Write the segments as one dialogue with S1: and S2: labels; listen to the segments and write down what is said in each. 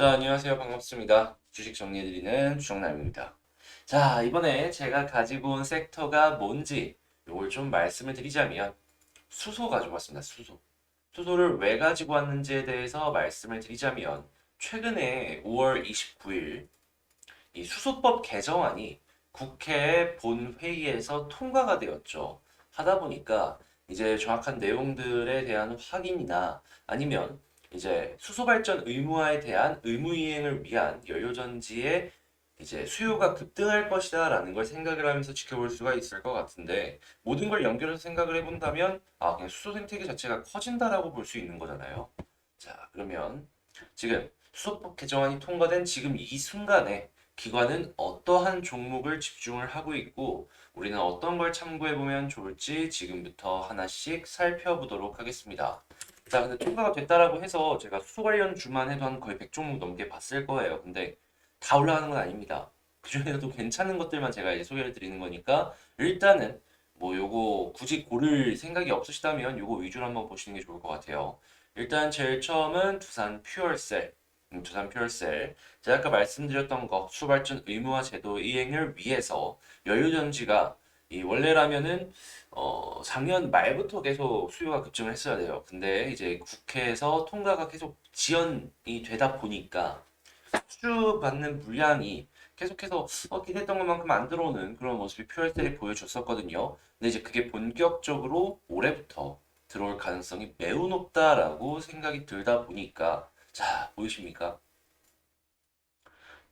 S1: 자, 안녕하세요. 반갑습니다. 주식 정리해드리는 주정남입니다. 자, 이번에 제가 가지고 온 섹터가 뭔지 이걸 좀 말씀을 드리자면 수소 가지고 왔습니다. 수소. 수소를 왜 가지고 왔는지에 대해서 말씀을 드리자면 최근에 5월 29일 이 수소법 개정안이 국회 본회의에서 통과가 되었죠. 하다 보니까 이제 정확한 내용들에 대한 확인이나 아니면 이제 수소 발전 의무화에 대한 의무 이행을 위한 연료전지의 이제 수요가 급등할 것이다라는 걸 생각을 하면서 지켜볼 수가 있을 것 같은데 모든 걸 연결해서 생각을 해본다면 아 그냥 수소 생태계 자체가 커진다라고 볼 수 있는 거잖아요. 자 그러면 지금 수소법 개정안이 통과된 지금 이 순간에 기관은 어떠한 종목을 집중을 하고 있고 우리는 어떤 걸 참고해 보면 좋을지 지금부터 하나씩 살펴보도록 하겠습니다. 자, 근데 통과가 됐다라고 해서 제가 수소 관련 주만 해도 한 거의 100종목 넘게 봤을 거예요. 근데 다 올라가는 건 아닙니다. 그중에서도 괜찮은 것들만 제가 이제 소개를 드리는 거니까 일단은 뭐 요거 굳이 고를 생각이 없으시다면 요거 위주로 한번 보시는 게 좋을 것 같아요. 일단 제일 처음은 두산 퓨얼셀. 음, 두산 퓨얼셀. 제가 아까 말씀드렸던 거 수발전 의무화 제도 이행을 위해서 연료전지가 이 원래라면은 어, 작년 말부터 계속 수요가 급증을 했어야 돼요. 근데 이제 국회에서 통과가 계속 지연이 되다 보니까 수주받는 물량이 계속해서 어, 기대했던 것만큼 안 들어오는 그런 모습이 퓨얼셀이 보여줬었거든요. 근데 이제 그게 본격적으로 올해부터 들어올 가능성이 매우 높다라고 생각이 들다 보니까 자, 보이십니까?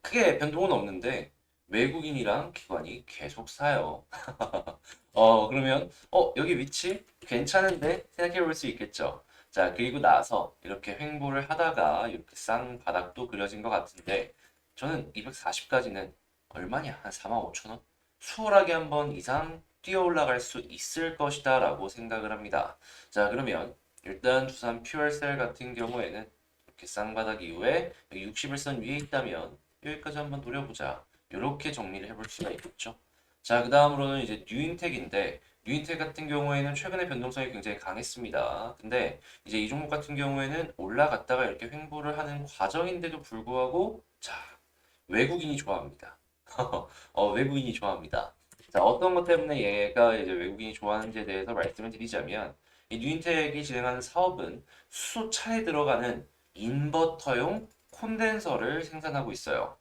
S1: 크게 변동은 없는데 외국인이랑 기관이 계속 사요. 어, 그러면, 어, 여기 위치 괜찮은데? 생각해 볼 수 있겠죠. 자, 그리고 나서 이렇게 횡보를 하다가 이렇게 쌍 바닥도 그려진 것 같은데, 저는 240까지는 얼마냐? 한 4만 5천 원? 수월하게 한 번 이상 뛰어 올라갈 수 있을 것이다 라고 생각을 합니다. 자, 그러면 일단 두산 퓨얼셀 같은 경우에는 이렇게 쌍바닥 이후에 여기 61선 위에 있다면 여기까지 한번 노려보자. 이렇게 정리를 해볼 수가 있겠죠. 자, 그 다음으로는 이제 뉴인텍인데, 뉴인텍 같은 경우에는 최근에 변동성이 굉장히 강했습니다. 근데 이제 이 종목 같은 경우에는 올라갔다가 이렇게 횡보를 하는 과정인데도 불구하고, 자, 외국인이 좋아합니다. 어, 외국인이 좋아합니다. 자, 어떤 것 때문에 얘가 이제 외국인이 좋아하는지에 대해서 말씀을 드리자면, 이 뉴인텍이 진행하는 사업은 수소차에 들어가는 인버터용 콘덴서를 생산하고 있어요.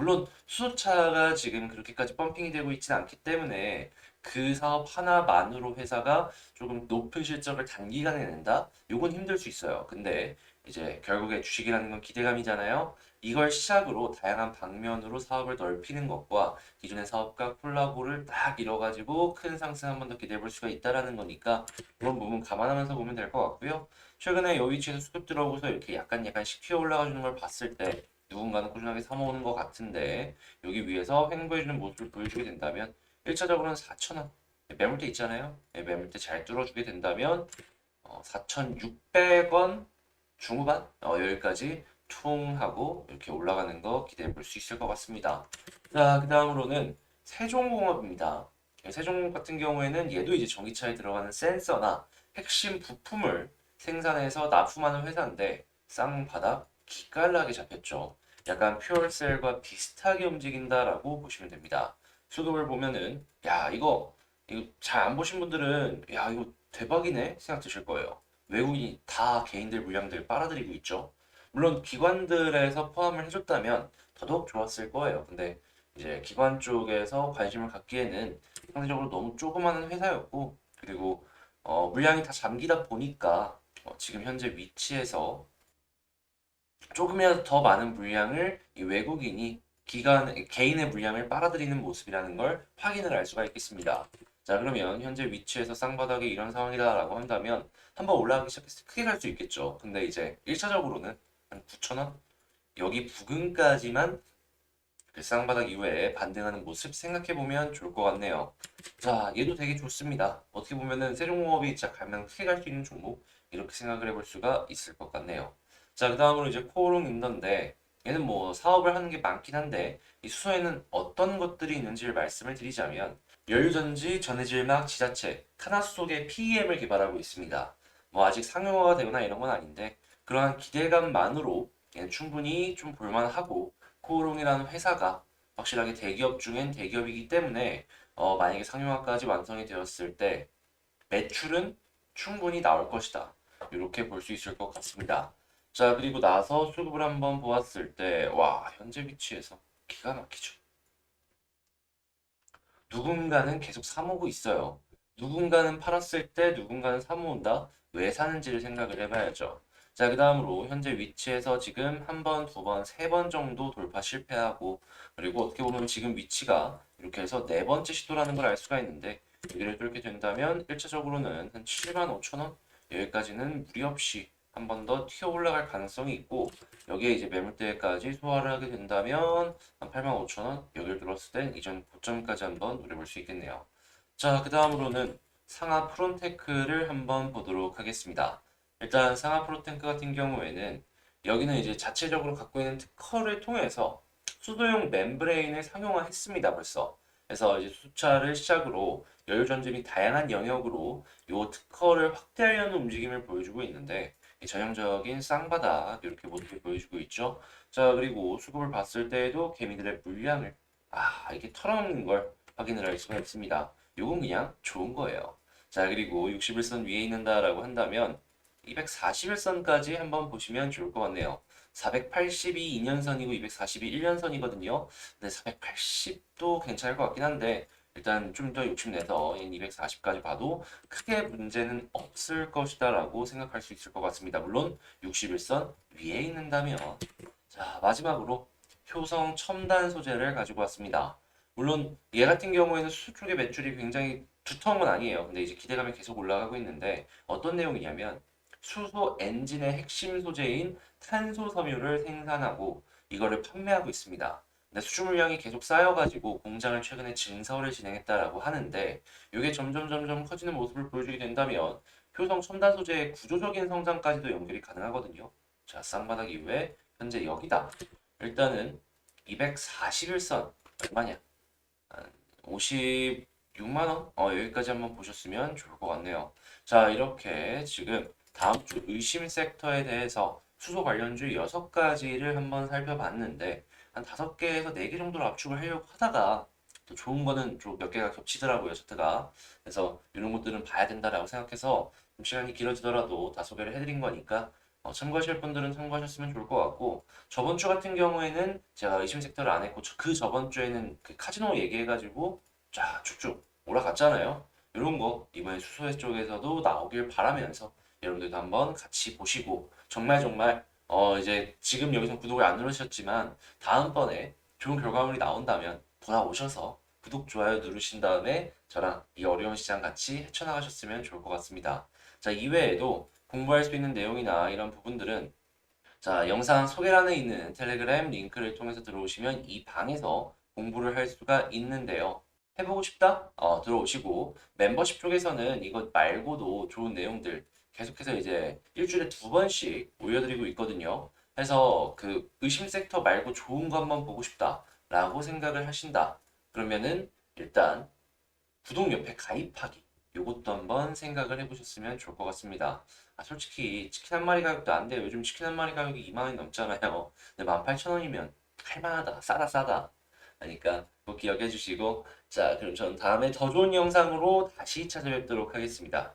S1: 물론 수소차가 지금 그렇게까지 펌핑이 되고 있지는 않기 때문에 그 사업 하나만으로 회사가 조금 높은 실적을 단기간에 낸다? 요건 힘들 수 있어요. 근데 이제 결국에 주식이라는 건 기대감이잖아요. 이걸 시작으로 다양한 방면으로 사업을 넓히는 것과 기존의 사업과 콜라보를 딱 이뤄가지고 큰 상승 한 번 더 기대해 볼 수가 있다라는 거니까 그런 부분 감안하면서 보면 될 것 같고요. 최근에 이 위치에서 수급 들어오고서 이렇게 약간 약간씩 튀어 올라가 주는 걸 봤을 때 누군가는 꾸준하게 사모으는 것 같은데 여기 위에서 횡보해주는 모습을 보여주게 된다면 1차적으로는 4,000원 매물대 있잖아요. 네, 매물대 잘 뚫어주게 된다면 어, 4,600원 중후반 어, 여기까지 퉁 하고 이렇게 올라가는 거 기대해 볼 수 있을 것 같습니다. 자, 그 다음으로는 세종공업입니다. 세종공업 같은 경우에는 얘도 이제 전기차에 들어가는 센서나 핵심 부품을 생산해서 납품하는 회사인데 쌍바닥 기깔나게 잡혔죠. 약간 퓨얼셀과 비슷하게 움직인다라고 보시면 됩니다. 수급을 보면은 야 이거 이거 잘 안 보신 분들은 야 이거 대박이네 생각 드실 거예요. 외국인이 다 개인들 물량들 빨아들이고 있죠. 물론 기관들에서 포함을 해줬다면 더더욱 좋았을 거예요. 근데 이제 기관 쪽에서 관심을 갖기에는 상대적으로 너무 조그마한 회사였고 그리고 어, 물량이 다 잠기다 보니까 어, 지금 현재 위치에서 조금이라도 더 많은 물량을 이 외국인이 기관 개인의 물량을 빨아들이는 모습이라는 걸 확인을 할 수가 있겠습니다. 자 그러면 현재 위치에서 쌍바닥에 이런 상황이다라고 한다면 한번 올라가기 시작했을 때 크게 갈 수 있겠죠. 근데 이제 1차적으로는 한 9,000원 여기 부근까지만 그 쌍바닥 이후에 반등하는 모습 생각해 보면 좋을 것 같네요. 자 얘도 되게 좋습니다. 어떻게 보면은 세종공업이 진짜 가면 크게 갈 수 있는 종목 이렇게 생각을 해볼 수가 있을 것 같네요. 자, 그 다음으로 이제 코오롱 인던데 얘는 뭐 사업을 하는 게 많긴 한데 이 수소에는 어떤 것들이 있는지를 말씀을 드리자면 연료전지, 전해질막, 지자체, 카나수 속의 PEM을 개발하고 있습니다. 뭐 아직 상용화가 되거나 이런 건 아닌데 그러한 기대감만으로 충분히 좀 볼만하고 코오롱이라는 회사가 확실하게 대기업 중엔 대기업이기 때문에 어, 만약에 상용화까지 완성이 되었을 때 매출은 충분히 나올 것이다. 이렇게 볼 수 있을 것 같습니다. 자, 그리고 나서 수급을 한번 보았을 때, 와, 현재 위치에서 기가 막히죠. 누군가는 계속 사모고 있어요. 누군가는 팔았을 때 누군가는 사모은다. 왜 사는지를 생각을 해봐야죠. 자, 그 다음으로 현재 위치에서 지금 한 번, 두 번, 세 번 정도 돌파 실패하고 그리고 어떻게 보면 지금 위치가 이렇게 해서 네 번째 시도라는 걸 알 수가 있는데 여기를 뚫게 된다면 1차적으로는 한 7만 5천 원 여기까지는 무리 없이 한 번 더 튀어 올라갈 가능성이 있고 여기에 이제 매물대까지 소화를 하게 된다면 한 8만 5천 원 여기를 들었을 땐 이전 고점까지 한번 노려볼 수 있겠네요. 자, 그 다음으로는 상하 프론테크를 한번 보도록 하겠습니다. 일단 상하 프로테크 같은 경우에는 여기는 이제 자체적으로 갖고 있는 특허를 통해서 수소용 멤브레인을 상용화했습니다, 벌써. 그래서 이제 수차를 시작으로 및 다양한 영역으로 이 특허를 확대하려는 움직임을 보여주고 있는데 이 전형적인 쌍바닥 이렇게 모습을 보여주고 있죠. 자, 그리고 수급을 봤을 때에도 개미들의 물량을 아, 이게 털어놓는 걸 확인을 할 수가 있습니다. 요건 그냥 좋은 거예요. 자, 그리고 61선 위에 있는다라고 한다면 241선까지 한번 보시면 좋을 것 같네요. 480이 2년선이고 240이 1년선이거든요. 근데 480도 괜찮을 것 같긴 한데 일단 좀 더 욕심내서 240까지 봐도 크게 문제는 없을 것이다 라고 생각할 수 있을 것 같습니다. 물론 61선 위에 있는다면 자 마지막으로 효성 첨단 소재를 가지고 왔습니다. 물론 얘 같은 경우에는 수출 쪽의 매출이 굉장히 두터운 건 아니에요. 근데 이제 기대감이 계속 올라가고 있는데 어떤 내용이냐면 수소 엔진의 핵심 소재인 탄소 섬유를 생산하고 이거를 판매하고 있습니다. 근데 수주 물량이 계속 쌓여가지고 공장을 최근에 증설을 진행했다라고 하는데 이게 점점 점점 커지는 모습을 보여주게 된다면 효성 첨단 소재의 구조적인 성장까지도 연결이 가능하거든요. 자, 쌍바닥 이후에 현재 여기다. 일단은 241선 얼마냐? 한 56만 원? 어, 여기까지 한번 보셨으면 좋을 것 같네요. 자, 이렇게 지금 다음 주 의심 섹터에 대해서 수소 관련주 6가지를 한번 살펴봤는데 한 5개에서 4개 정도로 압축을 하려고 하다가 또 좋은 거는 좀 몇 개가 겹치더라고요, 차트가. 그래서 이런 것들은 봐야 된다라고 생각해서 좀 시간이 길어지더라도 다 소개를 해드린 거니까 어, 참고하실 분들은 참고하셨으면 좋을 것 같고 저번 주 같은 경우에는 제가 의심 섹터를 안 했고 저- 그 저번 주에는 그 카지노 얘기해가지고 쫙 쭉쭉 올라갔잖아요. 이런 거 이번에 수소회 쪽에서도 나오길 바라면서 여러분들도 한번 같이 보시고 정말 정말 어 이제 지금 여기서 구독을 안 누르셨지만 다음번에 좋은 결과물이 나온다면 돌아오셔서 구독, 좋아요 누르신 다음에 저랑 이 어려운 시장 같이 헤쳐나가셨으면 좋을 것 같습니다. 자, 이외에도 공부할 수 있는 내용이나 이런 부분들은 자, 영상 소개란에 있는 텔레그램 링크를 통해서 들어오시면 이 방에서 공부를 할 수가 있는데요. 해보고 싶다? 어, 들어오시고 멤버십 쪽에서는 이것 말고도 좋은 내용들 계속해서 이제 일주일에 두 번씩 올려드리고 있거든요. 해서 그 의심 섹터 말고 좋은 거 한번 보고 싶다라고 생각을 하신다. 그러면은 일단 구독 옆에 가입하기 요것도 한번 생각을 해보셨으면 좋을 것 같습니다. 아, 솔직히 치킨 한 마리 가격도 안 돼요. 요즘 치킨 한 마리 가격이 2만 원이 넘잖아요. 근데 18,000원이면 할만하다. 싸다 싸다. 그러니까 꼭 기억해 주시고 자 그럼 전 다음에 더 좋은 영상으로 다시 찾아뵙도록 하겠습니다.